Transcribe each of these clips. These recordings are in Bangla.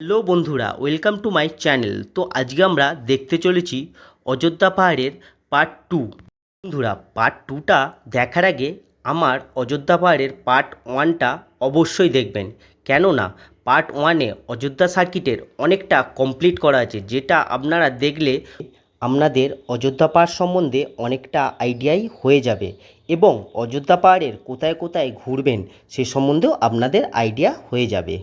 হ্যালো বন্ধুরা ওয়েলকাম টু মাই চ্যানেল তো আজকে আমরা দেখতে চলেছি অযোধ্যা পাহাড়ের পার্ট টু বন্ধুরা পার্ট টুটা দেখার আগে আমার অযোধ্যা পাহাড়ের পার্ট ওয়ানটা অবশ্যই দেখবেন। কেননা পার্ট ওয়ানে অযোধ্যা সার্কিটের অনেকটা কমপ্লিট করা আছে, যেটা আপনারা দেখলে আপনাদের অযোধ্যা পাহাড় সম্বন্ধে অনেকটা আইডিয়াই হয়ে যাবে এবং অযোধ্যা পাহাড়ের কোথায় কোথায় ঘুরবেন সে সম্বন্ধেও আপনাদের আইডিয়া হয়ে যাবে।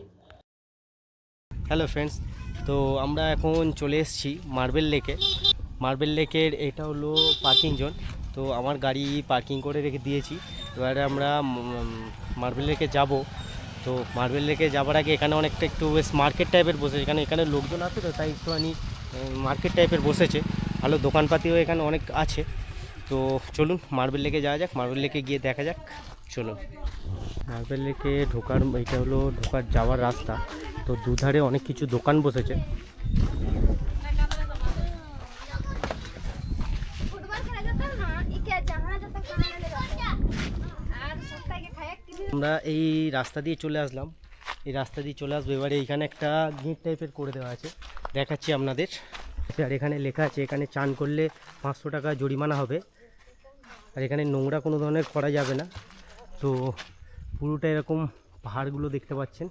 হ্যালো ফ্রেন্ডস তো আমরা এখন চলে এসেছি মার্বেল লেকে মার্বেল লেকের এটা হলো পার্কিং জোন তো আমার গাড়ি পার্কিং করে রেখে দিয়েছি। এবারে আমরা মার্বেল লেকে যাব। তো মার্বেল লেকে যাবার আগে এখানে অনেকটা একটু বেশ মার্কেট টাইপের বসেছে। এখানে এখানে লোকজন আছে তো, তাই একটুখানি মার্কেট টাইপের বসেছে। ভালো দোকানপাতিও এখানে অনেক আছে। তো চলুন মার্বেল লেকে যাওয়া যাক। মার্বেল লেকে গিয়ে দেখা যাক। চলুন। মার্বেল লেকে ঢোকার, এটা হলো ঢোকার যাওয়ার রাস্তা। তো দুধারে অনেক কিছু দোকান বসেছে। আমরা এই রাস্তা দিয়ে চলে আসলাম। এই রাস্তা দিয়ে চলে আসব। এবারে এইখানে একটা গেট টাইপের করে দেওয়া আছে। দেখাচ্ছি আপনাদের। আর এখানে লেখা আছে, এখানে চান করলে পাঁচশো টাকা জরিমানা হবে। আর এখানে নোংরা কোনো ধরনের করা যাবে না। তো পুরোটা এরকম পাহাড়গুলো দেখতে পাচ্ছেন।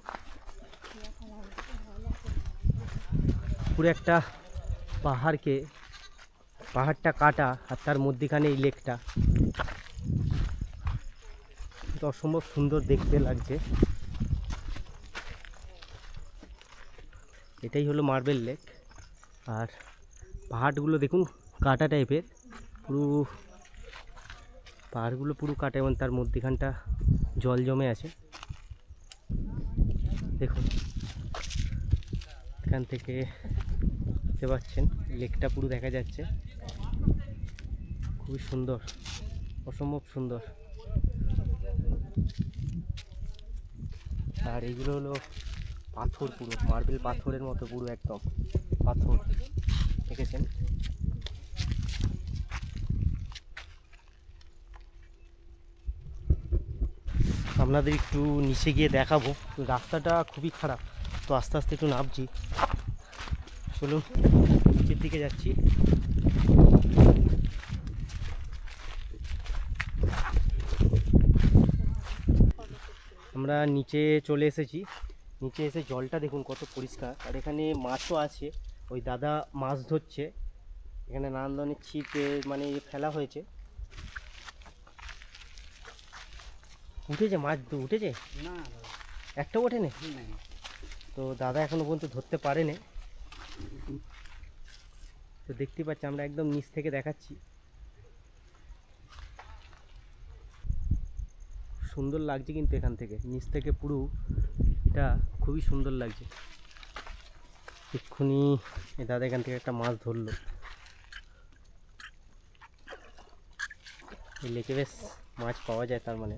পুরো একটা পাহাড়কে, পাহাড়টা কাটা আর তার মধ্যেখানে এই লেকটা। অসম্ভব সুন্দর দেখতে লাগছে। এটাই হলো মার্বেল লেক। আর পাহাড়গুলো দেখুন, কাটা টাইপের। পুরো পাহাড়গুলো পুরো কাটা এবং তার মধ্যেখানটা জল জমে আছে। দেখুন, এখান থেকে দেখতে পাচ্ছেন, লেকটা পুরো দেখা যাচ্ছে। খুবই সুন্দর, অসম্ভব সুন্দর। আর এগুলো হলো পাথর পুরো, মার্বেল পাথরের মতো পুরো একদম, পাথর। দেখেছেন? আপনাদের একটু নিচে গিয়ে দেখাবো, রাস্তাটা খুবই খারাপ, তো আস্তে আস্তে একটু নামছি। চলুন নিচের দিকে যাচ্ছি। আমরা নিচে চলে এসেছি। নিচে এসে জলটা দেখুন কত পরিষ্কার। আর এখানে মাছও আছে। ওই দাদা মাছ ধরছে। এখানে নানান ধরনের ছিপে মানে ফেলা হয়েছে। উঠেছে মাছ? উঠেছে? একটা ওঠেনি? তো দাদা এখনও পর্যন্ত ধরতে পারেনি। তো দেখতে পাচ্ছি, আমরা একদম নিচ থেকে দেখাচ্ছি। সুন্দর লাগছে কিন্তু এখান থেকে। নিচ থেকে পুরো এটা খুবই সুন্দর লাগছে। এক্ষুনি দাদা এখান থেকে একটা মাছ ধরলো। লেকে বেশ মাছ পাওয়া যায় তার মানে।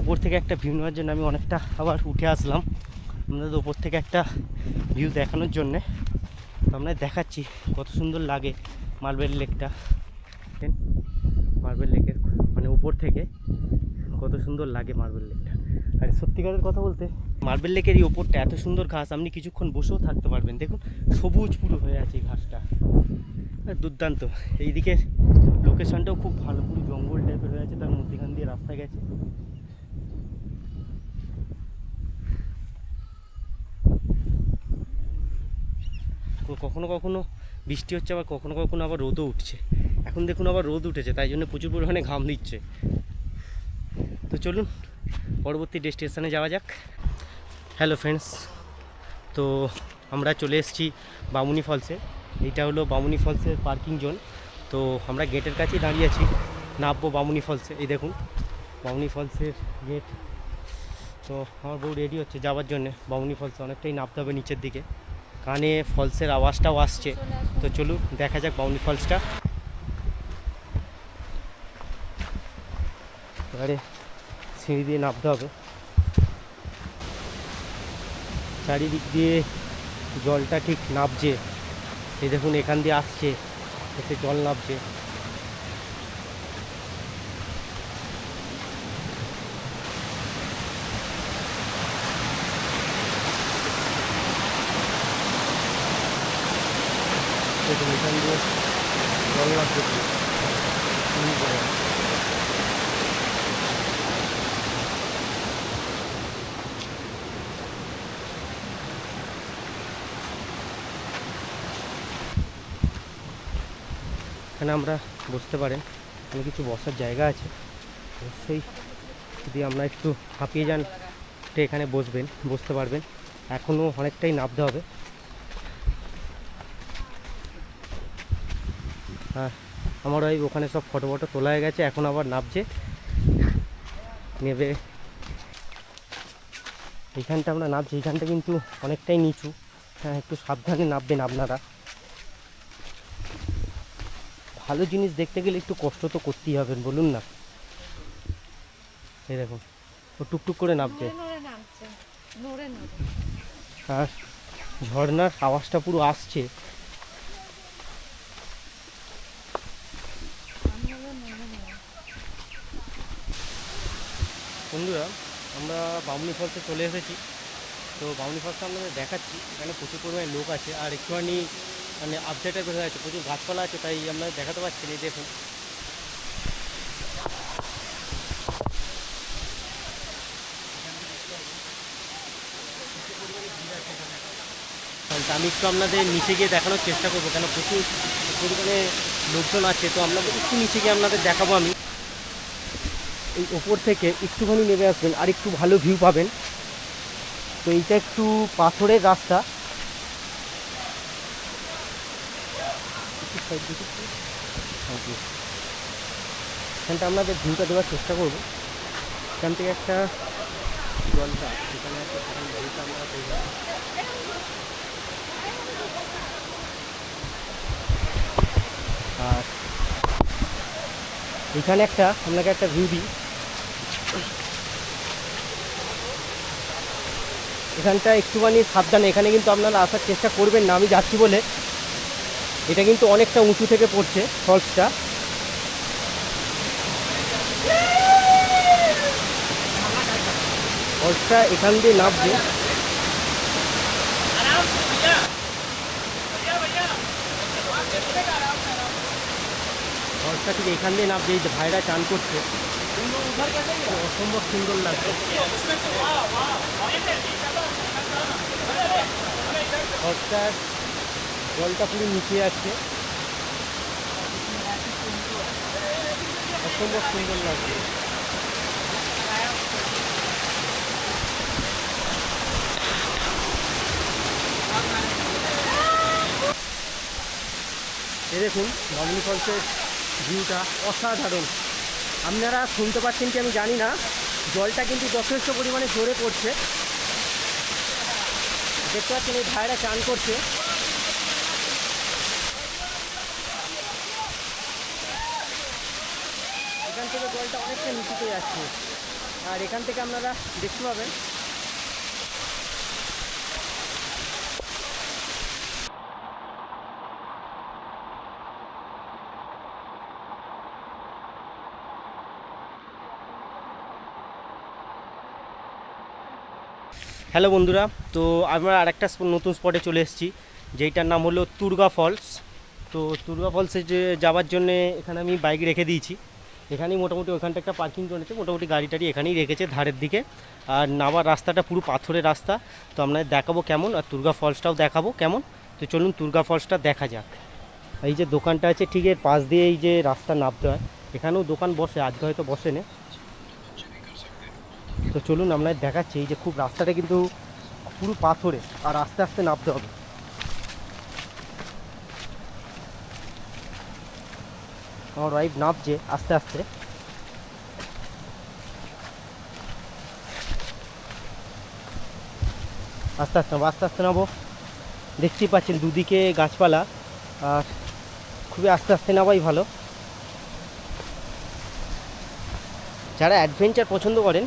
উপর থেকে একটা ভিউ নেওয়ার জন্য আমি অনেকটা আবার উঠে আসলাম। আপনাদের উপর থেকে একটা ভিউ দেখানোর জন্যে। আমরা দেখাচ্ছি কত সুন্দর লাগে মার্বেল লেকটা মার্বেল লেকের মানে উপর থেকে কত সুন্দর লাগে মার্বেল লেকটা আর সত্যিকারের কথা বলতে মার্বেল লেকের এই ওপরটা এত সুন্দর ঘাস, আপনি কিছুক্ষণ বসেও থাকতে পারবেন। দেখুন, সবুজ পুরো হয়ে আছে এই ঘাসটা। দুর্দান্ত। এইদিকে লোকেশনটাও খুব ভালো, পুরো জঙ্গল টাইপের হয়ে আছে, তার মধ্যেখান দিয়ে রাস্তা গেছে। কখনো কখনো বৃষ্টি হচ্ছে, আবার কখনো কখনো আবার রোদও উঠছে। এখন দেখুন আবার রোদ উঠেছে, তাই জন্য প্রচুর পরিমাণে ঘাম দিচ্ছে। তো চলুন, পরবর্তী ডেস্টিনেশনে যাওয়া যাক। হ্যালো ফ্রেন্ডস, তো আমরা চলে এসেছি বামুনি ফলসে। এইটা হলো বামুনি ফলসের পার্কিং জোন। তো আমরা গেটের কাছেই দাঁড়িয়ে আছি, নামবো বামুনি ফলসে। এই দেখুন, বামুনি ফলসের গেট। তো আমার বউ রেডি হচ্ছে যাওয়ার জন্যে। বামুনি ফলসে অনেকটাই নামতে হবে নিচের দিকে। কানে ফলসের আওয়াজটাও আসছে। তো চলুন, দেখা যাক বাউনি ফলসটা। এবারে সিঁড়ি দিয়ে নামতে হবে। চারিদিক দিয়ে জলটা ঠিক নামছে। এই দেখুন, এখান দিয়ে আসছে, এতে জল নামছে। দেখুন এখান আমরা বসতে পারেন এখানে কিছু বসার জায়গা আছে। অবশ্যই যদি আমরা একটু হাঁপিয়ে যান এখানে বসবেন বসতে পারবেন। এখনও অনেকটাই নামতে হবে। আমার ওই ওখানে সব ফটো ফটো তোলা হয়ে গেছে এখন আবার নামছে। নেবে। এইখানটা আমরা নামছি এইখানটা কিন্তু অনেকটাই নিচু। হ্যাঁ একটু সাবধানে নামবেন আপনারা। ভালো জিনিস দেখতে গেলে একটু কষ্ট তো করতেই হবে বলুন না। এই দেখুন ও টুকটুক করে নামছে। আর ঝর্ণার আওয়াজটা পুরো আসছে। বন্ধুরা, আমরা বামনি ফলসে চলে এসেছি। তো বামনি ফলসটা আপনাদের দেখাচ্ছি, এখানে প্রচুর পরিমাণে লোক আছে আর একটুখানি মানে আপডেটের বিষয় আছে, প্রচুর গাছপালা আছে, তাই আমরা দেখাতে পারছি না দেখুন। আমি একটু আপনাদের নিচে গিয়ে দেখানোর চেষ্টা করব, কেন প্রচুর পরিমাণে লোকজন আছে, তো আপনাদের একটু নিচে গিয়ে আপনাদের দেখাবো আমি। এই ওপর থেকে একটুখানি নেমে আসবেন আর একটু ভালো ভিউ পাবেন। তো এইটা একটু পাথরের রাস্তা. এখানটা আপনাদের ভিউটা দেওয়ার চেষ্টা করব। এখান থেকে একটা জলটা সেখানে আর এখানে একটা, আপনাকে একটা ভিউ দিই। এখানটা একটুখানি সাবধানে, এখানে কিন্তু আপনারা আসার চেষ্টা করবেন না, আমি যাচ্ছি বলে। এটা কিন্তু অনেকটা উঁচু থেকে পড়ছে ফলসটা। ফলসটা এখান দিয়ে নামছে ফলসটা ঠিক এখান দিয়ে নামছে এই ভাইরা চান করছে। অসম্ভব সুন্দর লাগছে। ফলসটার জলটা পুরো নিচে আছে অসম্ভব সুন্দর লাগছে। এ দেখুন বামনি ফলসের ভিউটা অসাধারণ। আপনারা শুনতে পাচ্ছেন কি আমি জানি না। জলটা কিন্তু যথেষ্ট পরিমাণে জোরে পড়ছে। দেখতে পাচ্ছেন এই ভাইরা চান করছে। এখান থেকে জলটা অনেকটা নিচুতে যাচ্ছে আর এখান থেকে আপনারা দেখতে পাবেন হ্যালো বন্ধুরা, তো আমরা আরেকটা নতুন স্পটে চলে এসেছি, যেইটার নাম হলো তুর্গা ফলস। তো তুর্গা ফলসে যে যাওয়ার জন্য এখানে আমি বাইক রেখে দিয়েছি। এখানেই মোটামুটি ওখানটা একটা পার্কিং করেছে মোটামুটি গাড়ি টাড়ি এখানেই রেখেছে ধারের দিকে। আর নামার রাস্তাটা পুরো পাথরের রাস্তা, তো আপনাদের দেখাবো কেমন, আর তুর্গা ফলসটাও দেখাবো কেমন। তো চলুন তুর্গা ফলসটা দেখা যাক। এই যে দোকানটা আছে ঠিক এর পাশ দিয়ে এই যে রাস্তা নামতে হয়, এখানেও দোকান বসে, আজকে হয়তো বসে না তো চলুন আপনাদের দেখাচ্ছি এই যে খুব রাস্তাটা কিন্তু পুরো পাথরে, আর আস্তে আস্তে নামতে হবে। আমার ওয়াইফ নামছে আস্তে আস্তে। আস্তে আস্তে আস্তে আস্তে নামবো। দেখতেই পাচ্ছেন দুদিকে গাছপালা, আর খুবই আস্তে আস্তে নামাই ভালো। যারা অ্যাডভেঞ্চার পছন্দ করেন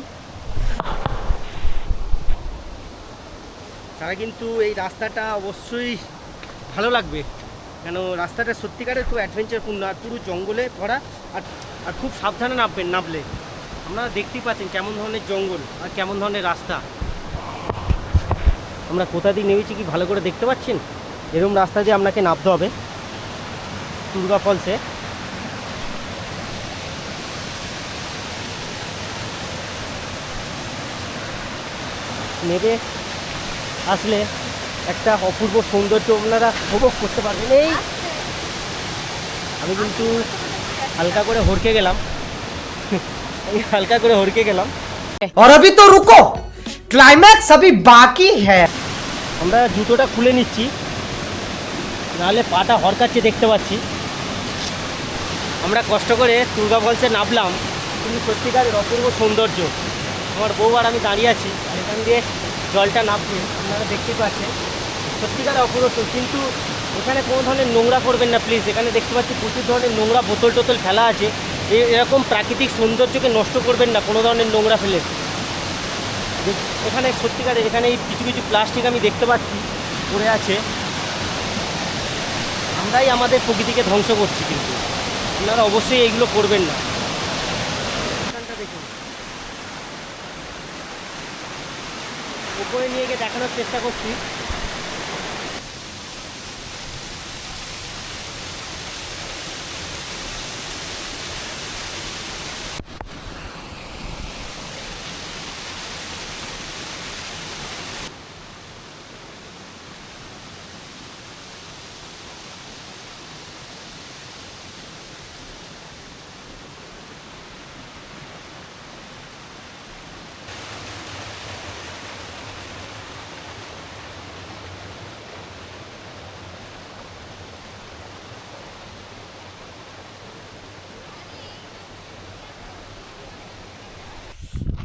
তারা কিন্তু এই রাস্তাটা অবশ্যই ভালো লাগবে। কেন রাস্তাটা সত্যিকারের খুব অ্যাডভেঞ্চারপূর্ণ আর পুরো জঙ্গলে ভরা আর আর খুব সাবধানে নামবেন, নামলে। আপনারা দেখতেই পাচ্ছেন কেমন ধরনের জঙ্গল আর কেমন ধরনের রাস্তা। আমরা কোথা দিয়ে নেমেছি কি ভালো করে দেখতে পাচ্ছেন? এরকম রাস্তা দিয়ে আপনাকে নামতে হবে। দুর্গা ফলসে। নেবে। আসলে একটা অপূর্ব সৌন্দর্য আপনারা উপভোগ করতে পারবেন এই আমি কিন্তু হালকা করে হরকে গেলাম আমি হালকা করে হরকে গেলাম और अभी तो रुको क्लाइमैक्स अभी बाकी है আমরা জুতোটা খুলে নিচ্ছি নাহলে পাটা হরকাচ্ছে দেখতে পাচ্ছি আমরা কষ্ট করে দুর্গা ফলসে নামলাম কিন্তু সত্যিকারের অপূর্ব সৌন্দর্য আমার বউ আর আমি দাঁড়িয়ে আছি আর এখান দিয়ে জলটা নামছে, আপনারা দেখতে পাচ্ছেন। সত্যিকার অপূর্ব কিন্তু এখানে কোনো ধরনের নোংরা করবেন না প্লিজ এখানে দেখতে পাচ্ছি প্রচুর ধরনের নোংরা বোতল টোতল ফেলা আছে। এরকম প্রাকৃতিক সৌন্দর্যকে নষ্ট করবেন না, কোনো ধরনের নোংরা ফেলে। এখানে সত্যিকারে, এখানে এই কিছু কিছু প্লাস্টিক আমি দেখতে পাচ্ছি, পড়ে আছে। আমরাই আমাদের প্রকৃতিকে ধ্বংস করছি কিন্তু। আপনারা অবশ্যই এইগুলো করবেন না এখানটা দেখুন উপরে নিয়ে গিয়ে দেখানোর চেষ্টা করছি।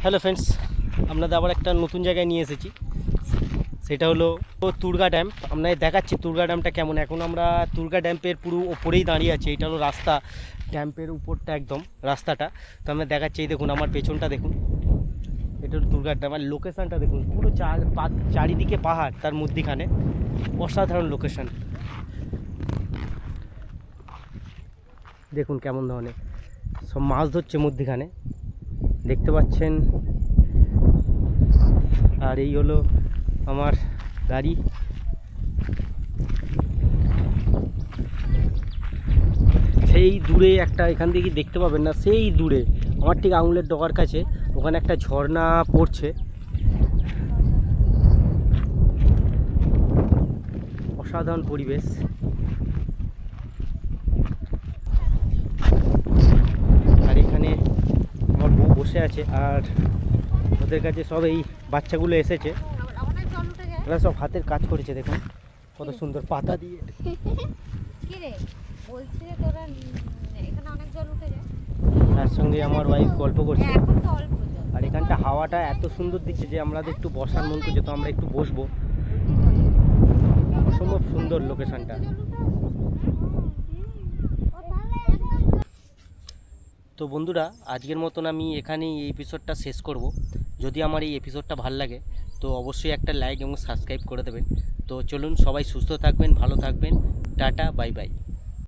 হ্যালো ফ্রেন্ডস, আপনাদের আবার একটা নতুন জায়গায় নিয়ে এসেছি। সেটা হলো তুর্গা ড্যাম। আপনাদের দেখাচ্ছি তুর্গা ড্যামটা কেমন। এখন আমরা তুর্গা ড্যাম্পের পুরো ওপরেই দাঁড়িয়ে আছি। এটা হলো রাস্তা ড্যাম্পের উপরটা একদম রাস্তাটা। তো আমরা দেখাচ্ছি, এই দেখুন আমার পেছনটা দেখুন। এটা হলো দুর্গা ড্যাম। আর লোকেশানটা দেখুন, পুরো চার চারিদিকে পাহাড় তার মধ্যিখানে। অসাধারণ লোকেশান। দেখুন কেমন ধরনের। সব মাছ ধরছে মধ্যিখানে। দেখতে পাচ্ছেন? আর এই হলো আমার গাড়ি। সেই দূরে একটা এখান থেকে দেখতে পাবেন না, সেই দূরে। আমার ঠিক আঙুলের ডগার কাছে। ওখানে একটা ঝর্ণা পড়ছে। অসাধারণ পরিবেশ আর এখানে আমার বউ বসে আছে আর ওদের কাছে সব এই বাচ্চাগুলো এসেছে। এরা সব হাতের কাজ করেছে দেখুন। কত সুন্দর পাতা দিয়ে। তোরা সঙ্গে আমার ওয়াইফ গল্প করছে। আর এখানটা হাওয়াটা এত সুন্দর দিচ্ছে যে আমাদের একটু বসার মন করছে তো আমরা একটু বসবো। অসম্ভব সুন্দর লোকেশনটা তো বন্ধুরা, আজকের মতন আমি এখানেই এই এপিসোডটা শেষ করব। যদি আমার এই এপিসোডটা ভালো লাগে, তো অবশ্যই একটা লাইক এবং সাবস্ক্রাইব করে দেবেন। তো চলুন সবাই সুস্থ থাকবেন, ভালো থাকবেন। Tata bye bye